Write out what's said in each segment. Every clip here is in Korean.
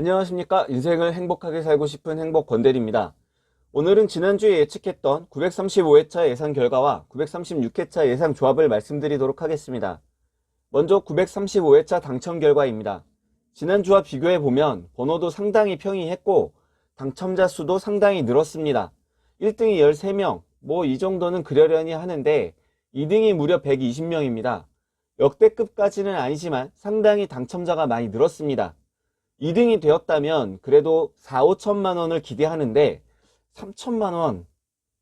안녕하십니까. 인생을 행복하게 살고 싶은 행복 건델입니다. 오늘은 지난주에 예측했던 935회차 예상 결과와 936회차 예상 조합을 말씀드리도록 하겠습니다. 먼저 935회차 당첨 결과입니다. 지난주와 비교해보면 번호도 상당히 평이했고 당첨자 수도 상당히 늘었습니다. 1등이 13명, 뭐 이 정도는 그러려니 하는데 2등이 무려 120명입니다. 역대급까지는 아니지만 상당히 당첨자가 많이 늘었습니다. 2등이 되었다면 그래도 4, 5천만 원을 기대하는데 3천만 원.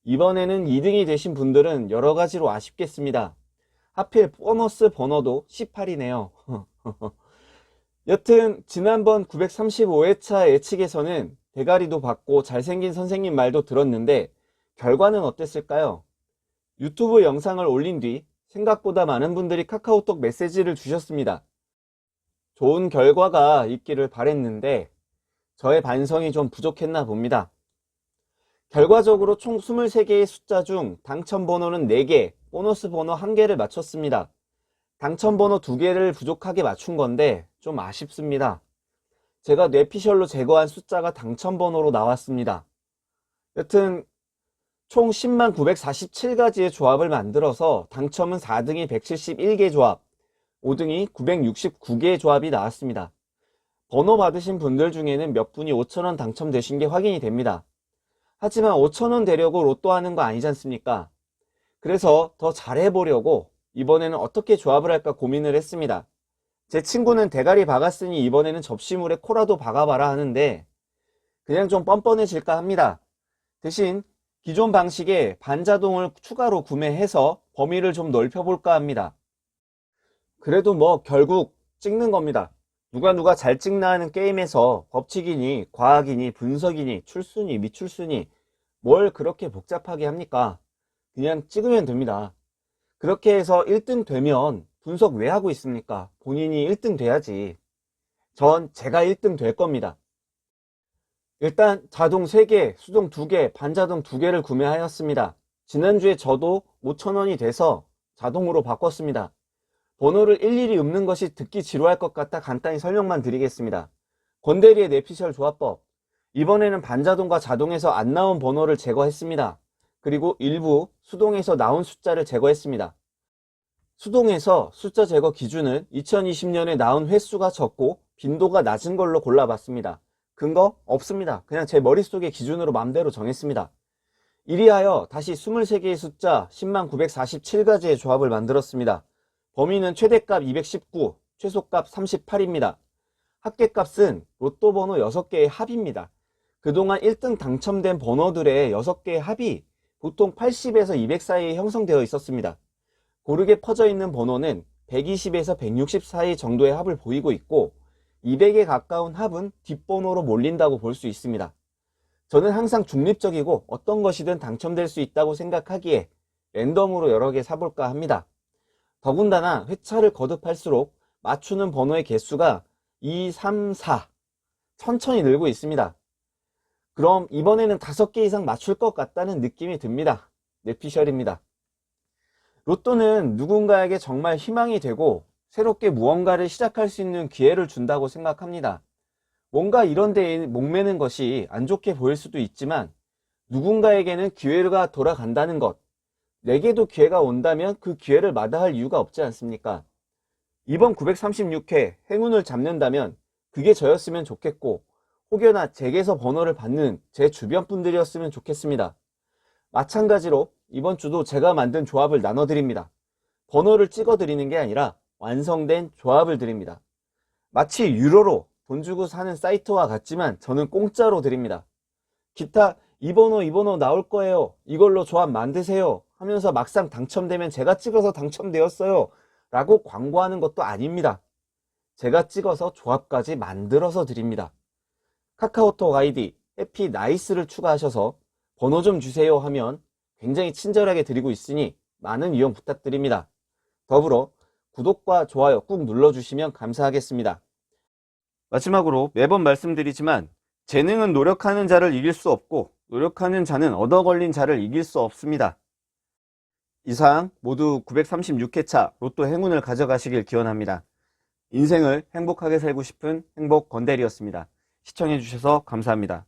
이번에는 2등이 되신 분들은 여러 가지로 아쉽겠습니다. 하필 보너스 번호도 18이네요. 여튼 지난번 935회차 예측에서는 대가리도 받고 잘생긴 선생님 말도 들었는데 결과는 어땠을까요? 유튜브 영상을 올린 뒤 생각보다 많은 분들이 카카오톡 메시지를 주셨습니다. 좋은 결과가 있기를 바랬는데 저의 반성이 좀 부족했나 봅니다. 결과적으로 총 23개의 숫자 중 당첨 번호는 4개, 보너스 번호 1개를 맞췄습니다. 당첨 번호 2개를 부족하게 맞춘 건데 좀 아쉽습니다. 제가 뇌피셜로 제거한 숫자가 당첨 번호로 나왔습니다. 여튼 총 10만 947가지의 조합을 만들어서 당첨은 4등이 171개 조합, 5등이 969개의 조합이 나왔습니다. 번호 받으신 분들 중에는 몇 분이 5천원 당첨되신 게 확인이 됩니다. 하지만 5천원 되려고 로또 하는 거 아니지 않습니까? 그래서 더 잘해보려고 이번에는 어떻게 조합을 할까 고민을 했습니다. 제 친구는 대가리 박았으니 이번에는 접시물에 코라도 박아봐라 하는데 그냥 좀 뻔뻔해질까 합니다. 대신 기존 방식에 반자동을 추가로 구매해서 범위를 좀 넓혀볼까 합니다. 그래도 뭐 결국 찍는 겁니다. 누가 누가 잘 찍나 하는 게임에서 법칙이니 과학이니 분석이니 출순이 미출순이 뭘 그렇게 복잡하게 합니까? 그냥 찍으면 됩니다. 그렇게 해서 1등 되면 분석 왜 하고 있습니까? 본인이 1등 돼야지. 전 제가 1등 될 겁니다. 일단 자동 3개, 수동 2개, 반자동 2개를 구매하였습니다. 지난주에 저도 5천원이 돼서 자동으로 바꿨습니다. 번호를 일일이 읊는 것이 듣기 지루할 것 같아 간단히 설명만 드리겠습니다. 권대리의 내피셜 조합법. 이번에는 반자동과 자동에서 안 나온 번호를 제거했습니다. 그리고 일부 수동에서 나온 숫자를 제거했습니다. 수동에서 숫자 제거 기준은 2020년에 나온 횟수가 적고 빈도가 낮은 걸로 골라봤습니다. 근거 없습니다. 그냥 제 머릿속의 기준으로 맘대로 정했습니다. 이리하여 다시 23개의 숫자 10만 947가지의 조합을 만들었습니다. 범위는 최대값 219, 최소값 38입니다. 합계값은 로또 번호 6개의 합입니다. 그동안 1등 당첨된 번호들의 6개의 합이 보통 80에서 200 사이에 형성되어 있었습니다. 고르게 퍼져 있는 번호는 120에서 160 사이 정도의 합을 보이고 있고 200에 가까운 합은 뒷번호로 몰린다고 볼 수 있습니다. 저는 항상 중립적이고 어떤 것이든 당첨될 수 있다고 생각하기에 랜덤으로 여러 개 사볼까 합니다. 더군다나 회차를 거듭할수록 맞추는 번호의 개수가 2, 3, 4 천천히 늘고 있습니다. 그럼 이번에는 5개 이상 맞출 것 같다는 느낌이 듭니다. 뇌피셜입니다. 로또는 누군가에게 정말 희망이 되고 새롭게 무언가를 시작할 수 있는 기회를 준다고 생각합니다. 뭔가 이런 데에 목매는 것이 안 좋게 보일 수도 있지만 누군가에게는 기회가 돌아간다는 것, 내게도 기회가 온다면 그 기회를 마다할 이유가 없지 않습니까? 이번 936회 행운을 잡는다면 그게 저였으면 좋겠고 혹여나 제게서 번호를 받는 제 주변 분들이었으면 좋겠습니다. 마찬가지로 이번 주도 제가 만든 조합을 나눠드립니다. 번호를 찍어드리는 게 아니라 완성된 조합을 드립니다. 마치 유로로 돈 주고 사는 사이트와 같지만 저는 공짜로 드립니다. 기타 이 번호 이 번호 나올 거예요. 이걸로 조합 만드세요. 하면서 막상 당첨되면 제가 찍어서 당첨되었어요. 라고 광고하는 것도 아닙니다. 제가 찍어서 조합까지 만들어서 드립니다. 카카오톡 아이디 해피 나이스를 추가하셔서 번호 좀 주세요 하면 굉장히 친절하게 드리고 있으니 많은 이용 부탁드립니다. 더불어 구독과 좋아요 꾹 눌러주시면 감사하겠습니다. 마지막으로 매번 말씀드리지만 재능은 노력하는 자를 이길 수 없고 노력하는 자는 얻어 걸린 자를 이길 수 없습니다. 이상 모두 936회차 로또 행운을 가져가시길 기원합니다. 인생을 행복하게 살고 싶은 행복 건달이었습니다. 시청해주셔서 감사합니다.